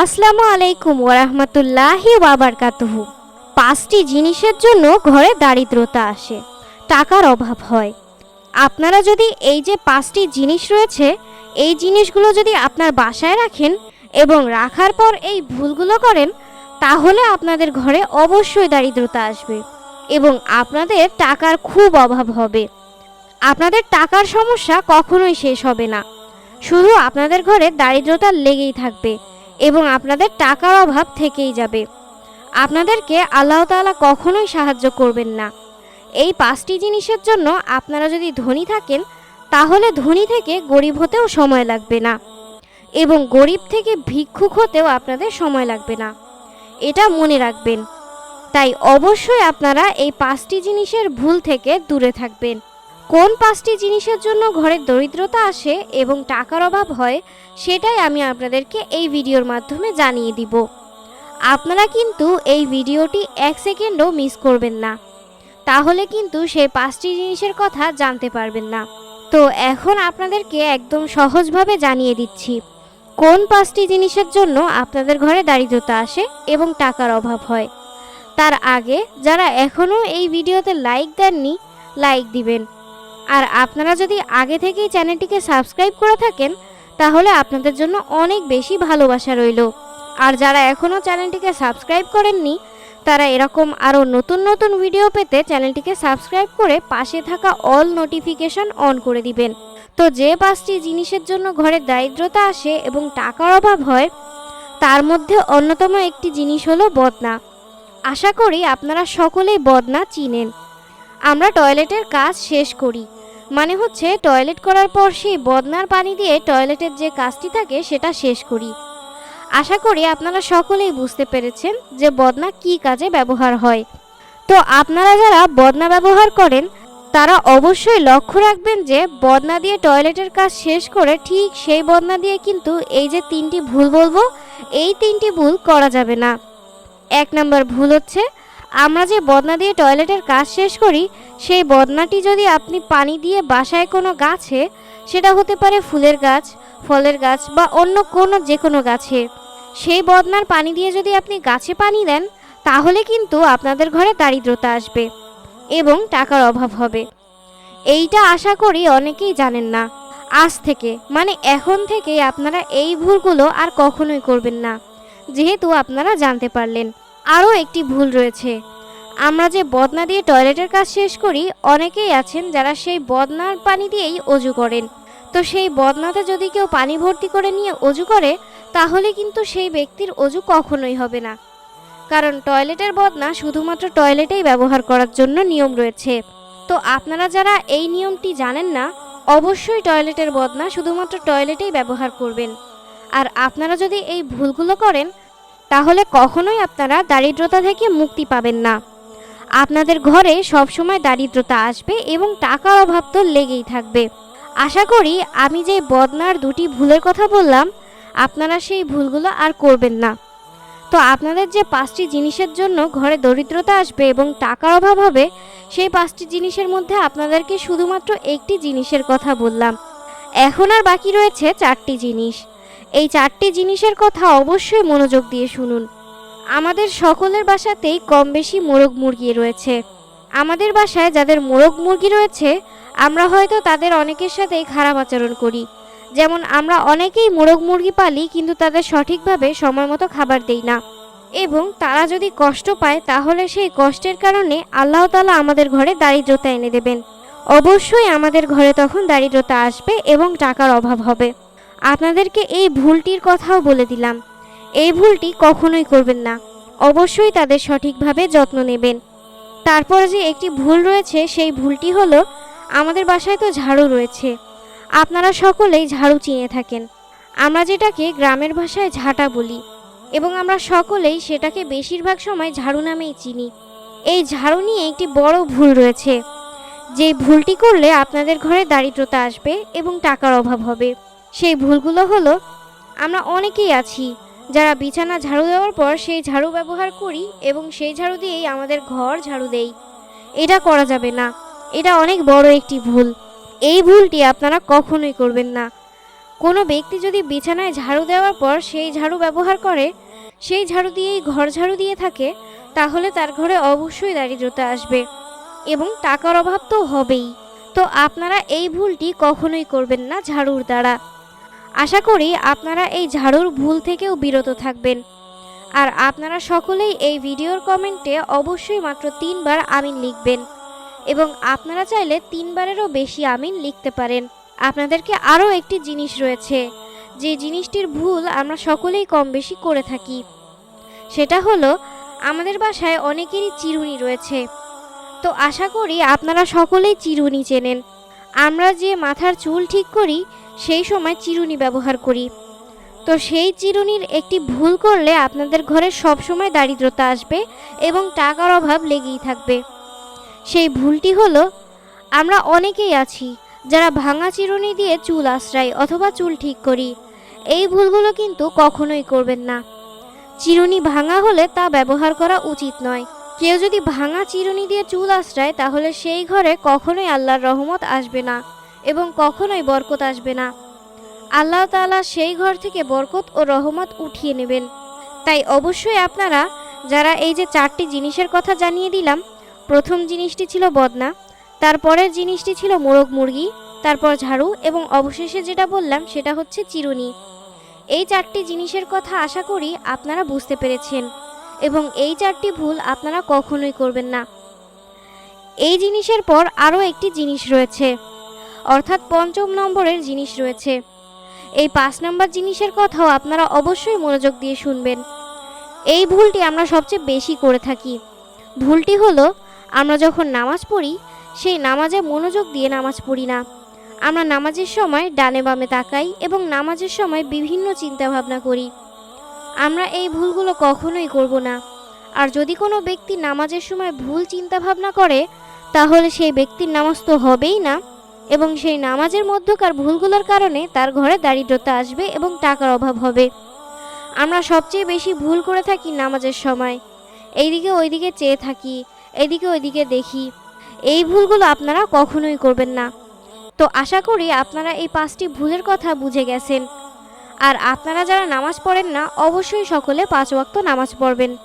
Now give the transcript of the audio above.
আসসালামু আলাইকুম ওরহমতুল্লাহি ওয়াবারকাতুহু। পাঁচটি জিনিসের জন্য ঘরে দারিদ্রতা আসে, টাকার অভাব হয়। আপনারা যদি এই যে পাঁচটি জিনিস রয়েছে, এই জিনিসগুলো যদি আপনার বাসায় রাখেন এবং রাখার পর এই ভুলগুলো করেন, তাহলে আপনাদের ঘরে অবশ্যই দারিদ্রতা আসবে এবং আপনাদের টাকার খুব অভাব হবে। আপনাদের টাকার সমস্যা কখনোই শেষ হবে না। শুধু আপনাদের ঘরে দারিদ্রতা লেগেই থাকবে। এবং আপনাদের টাকার অভাব থেকেই যাবে। আপনাদেরকে আল্লাহ তাআলা কখনোই সাহায্য করবেন না। এই পাঁচটি জিনিসের জন্য আপনারা যদি ধনী থাকেন, তাহলে ধনী থেকে গরিব হতেও সময় লাগবে না এবং গরিব থেকে ভিক্ষুক হতেও আপনাদের সময় লাগবে না। এটা মনে রাখবেন। তাই অবশ্যই আপনারা এই পাঁচটি জিনিসের ভুল থেকে দূরে থাকবেন। কোন পাঁচটি জিনিসের জন্য ঘরের দরিদ্রতা আসে এবং টাকার অভাব হয়, সেটাই আমি আপনাদেরকে এই ভিডিওর মাধ্যমে জানিয়ে দিব। আপনারা কিন্তু এই ভিডিওটি এক সেকেন্ডও মিস করবেন না। তাহলে কিন্তু সেই পাঁচটি জিনিসের কথা জানতে পারবেন না। তো এখন আপনাদেরকে একদম সহজভাবে জানিয়ে দিচ্ছি, কোন পাঁচটি জিনিসের জন্য আপনাদের ঘরে দারিদ্রতা আসে এবং টাকার অভাব হয়? তার আগে যারা এখনও এই ভিডিওতে লাইক দেননি, লাইক দিবেন। আর আপনারা যদি আগে থেকেই চ্যানেলটিকে সাবস্ক্রাইব করে থাকেন, তাহলে আপনাদের জন্য অনেক বেশি ভালোবাসা রইল। আর যারা এখনও চ্যানেলটিকে সাবস্ক্রাইব করেননি, তারা এরকম আরও নতুন নতুন ভিডিও পেতে চ্যানেলটিকে সাবস্ক্রাইব করে পাশে থাকা অল নোটিফিকেশন অন করে দিবেন। তো যে পাঁচটি জিনিসের জন্য ঘরে দারিদ্রতা আসে এবং টাকার অভাব হয়, তার মধ্যে অন্যতম একটি জিনিস হলো বদনা। আশা করি আপনারা সকলেই বদনা চিনেন। আমরা টয়লেটের কাজ শেষ করি। মানে হচ্ছে টয়লেট করার পর সেই বদনার পানি দিয়ে টয়লেটের যে কাজটি থাকে সেটা শেষ করি। আশা করি আপনারা সকলেই বুঝতে পেরেছেন যে বদনা কী কাজে ব্যবহার হয়। তো আপনারা যারা বদনা ব্যবহার করেন, তারা অবশ্যই লক্ষ্য রাখবেন যে বদনা দিয়ে টয়লেটের কাজ শেষ করে ঠিক সেই বদনা দিয়ে কিন্তু এই যে তিনটি ভুল বলব, এই তিনটি ভুল করা যাবে না। এক নম্বর ভুল হচ্ছে আমরা যে বদনা দিয়ে টয়লেটের কাজ শেষ করি, সেই বদনাটি যদি আপনি পানি দিয়ে বাসায় কোনো গাছে, সেটা হতে পারে ফুলের গাছ, ফলের গাছ বা অন্য কোনো যে কোনো গাছে। সেই বদনার পানি দিয়ে যদি আপনি গাছে পানি দেন, তাহলে কিন্তু আপনাদের ঘরে দারিদ্রতা আসবে এবং টাকার অভাব হবে। এইটা আশা করি অনেকেই জানেন না। আজ থেকে মানে এখন থেকে আপনারা এই ভুলগুলো আর কখনোই করবেন না। যেহেতু আপনারা জানতে পারলেন। আরও একটি ভুল রয়েছে। আমরা যে বদনা দিয়ে টয়লেটের কাজ শেষ করি, অনেকেই আছেন যারা সেই বদনার পানি দিয়েই অজু করেন। তো সেই বদনাতে যদি কেউ পানি ভর্তি করে নিয়ে অজু করে, তাহলে কিন্তু সেই ব্যক্তির অজু কখনোই হবে না। কারণ টয়লেটের বদনা শুধুমাত্র টয়লেটেই ব্যবহার করার জন্য নিয়ম রয়েছে। তো আপনারা যারা এই নিয়মটি জানেন না, অবশ্যই টয়লেটের বদনা শুধুমাত্র টয়লেটেই ব্যবহার করবেন। আর আপনারা যদি এই ভুলগুলো করেন তাহলে কখনোই আপনারা দারিদ্রতা থেকে মুক্তি পাবেন না। আপনাদের ঘরে সবসময় দারিদ্রতা আসবে এবং টাকার অভাব তো লেগেই থাকবে। আশা করি আমি যে বদনার দুটি ভুলের কথা বললাম, আপনারা সেই ভুলগুলো আর করবেন না। তো আপনাদের যে পাঁচটি জিনিসের জন্য ঘরে দরিদ্রতা আসবে এবং টাকার অভাব হবে, সেই পাঁচটি জিনিসের মধ্যে আপনাদেরকে শুধুমাত্র একটি জিনিসের কথা বললাম। এখন আর বাকি রয়েছে চারটি জিনিস। এই চারটি জিনিসের কথা অবশ্যই মনোযোগ দিয়ে শুনুন। আমাদের সকলের বাসাতেই কম বেশি মোরগ মুরগি রয়েছে। আমাদের বাসায় যাদের মোরগ মুরগি রয়েছে, আমরা হয়তো তাদের অনেকের সাথেই খারাপ আচরণ করি। যেমন আমরা অনেকেই মোরগ মুরগি পালি কিন্তু তাদের সঠিকভাবে সময় মতো খাবার দেই না। এবং তারা যদি কষ্ট পায়, তাহলে সেই কষ্টের কারণে আল্লাহ তালা আমাদের ঘরে দারিদ্রতা এনে দেবেন। অবশ্যই আমাদের ঘরে তখন দারিদ্রতা আসবে এবং টাকার অভাব হবে। আপনাদেরকে এই ভুলটির কথাও বলে দিলাম। এই ভুলটি কখনোই করবেন না। অবশ্যই তাদের সঠিকভাবে যত্ন নেবেন। তারপরে যে একটি ভুল রয়েছে, সেই ভুলটি হলো, আমাদের বাসায় তো ঝাড়ু রয়েছে। আপনারা সকলেই ঝাড়ু চিনে থাকেন। আমরা যেটাকে গ্রামের ভাষায় ঝাঁটা বলি, এবং আমরা সকলেই সেটাকে বেশিরভাগ সময় ঝাড়ু নামেই চিনি। এই ঝাড়ু নিয়ে একটি বড় ভুল রয়েছে। যে ভুলটি করলে আপনাদের ঘরে দারিদ্রতা আসবে এবং টাকার অভাব হবে। সেই ভুলগুলো হলো, আমরা অনেকেই আছি যারা বিছানা ঝাড়ু দেওয়ার পর সেই ঝাড়ু ব্যবহার করি এবং সেই ঝাড়ু দিয়েই আমাদের ঘর ঝাড়ু দেই। এটা করা যাবে না। এটা অনেক বড় একটি ভুল। এই ভুলটি আপনারা কখনোই করবেন না। কোনো ব্যক্তি যদি বিছানায় ঝাড়ু দেওয়ার পর সেই ঝাড়ু ব্যবহার করে, সেই ঝাড়ু দিয়েই ঘর ঝাড়ু দিয়ে থাকে, তাহলে তার ঘরে অবশ্যই দারিদ্রতা আসবে এবং টাকার অভাব তো হবেই। তো আপনারা এই ভুলটি কখনোই করবেন না ঝাড়ুর দ্বারা। আশা করি আপনারা এই ঝাড়ুর ভুল থেকেও বিরত থাকবেন। আর আপনারা সকলেই এই ভিডিওর কমেন্টে অবশ্যই মাত্র তিনবার আমিন লিখবেন এবং আপনারা চাইলে তিনবারেরও বেশি আমিন লিখতে পারেন। আপনাদেরকে আরও একটি জিনিস রয়েছে, যে জিনিসটির ভুল আমরা সকলেই কম বেশি করে থাকি। সেটা হলো, আমাদের বাসায় অনেকেরই চিরুনি রয়েছে। তো আশা করি আপনারা সকলেই চিরুনি চেনেন। আমরা যে মাথার চুল ঠিক করি সেই সময় চিরুনি ব্যবহার করি। তো সেই চিরুনির একটি ভুল করলে আপনাদের ঘরে সবসময় দারিদ্রতা আসবে এবং টাকার অভাব লেগেই থাকবে। সেই ভুলটি হলো, আমরা অনেকেই আছি যারা ভাঙা চিরুনি দিয়ে চুল আশ্রাই অথবা চুল ঠিক করি। এই ভুলগুলো কিন্তু কখনোই করবেন না। চিরুনি ভাঙা হলে তা ব্যবহার করা উচিত নয়। কেউ যদি ভাঙা চিরুনি দিয়ে চুল আশ্রায়, তাহলে সেই ঘরে কখনোই আল্লাহর রহমত আসবে না। এবং কখনোই বরকত আসবে না। আল্লাহ তালা সেই ঘর থেকে বরকত ও রহমত উঠিয়ে নেবেন। তাই অবশ্যই আপনারা যারা এই যে চারটি জিনিসের কথা জানিয়ে দিলাম, প্রথম জিনিসটি ছিল বদনা, তারপরের জিনিসটি ছিল মোরগ মুরগি, তারপর ঝাড়ু এবং অবশেষে যেটা বললাম সেটা হচ্ছে চিরুনি। এই চারটি জিনিসের কথা আশা করি আপনারা বুঝতে পেরেছেন এবং এই চারটি ভুল আপনারা কখনোই করবেন না। এই জিনিসের পর আরও একটি জিনিস রয়েছে। অর্থাৎ পঞ্চম নম্বরের জিনিস রয়েছে। এই পাঁচ নম্বর জিনিসের কথাও আপনারা অবশ্যই মনোযোগ দিয়ে শুনবেন। এই ভুলটি আমরা সবচেয়ে বেশি করে থাকি। ভুলটি হলো, আমরা যখন নামাজ পড়ি, সেই নামাজে মনোযোগ দিয়ে নামাজ পড়ি না। আমরা নামাজের সময় ডানে বামে তাকাই এবং নামাজের সময় বিভিন্ন চিন্তা ভাবনা করি। আমরা এই ভুলগুলো কখনোই করব না। আর যদি কোনো ব্যক্তি নামাজের সময় ভুল চিন্তা ভাবনা করে, তাহলে সেই ব্যক্তির নামাজ তো হবেই না। এবং সেই নামাজের মধ্যকার ভুলগুলোর কারণে তার ঘরে দারিদ্রতা আসবে এবং টাকার অভাব হবে। আমরা সবচেয়ে বেশি ভুল করে থাকি নামাজের সময়। এইদিকে ওইদিকে চেয়ে থাকি, এদিকে ওইদিকে দেখি। এই ভুলগুলো আপনারা কখনোই করবেন না। তো আশা করি আপনারা এই পাঁচটি ভুলের কথা বুঝে গেছেন। আর আপনারা যারা নামাজ পড়েন না, অবশ্যই সকলে পাঁচ ওয়াক্ত নামাজ পড়বেন।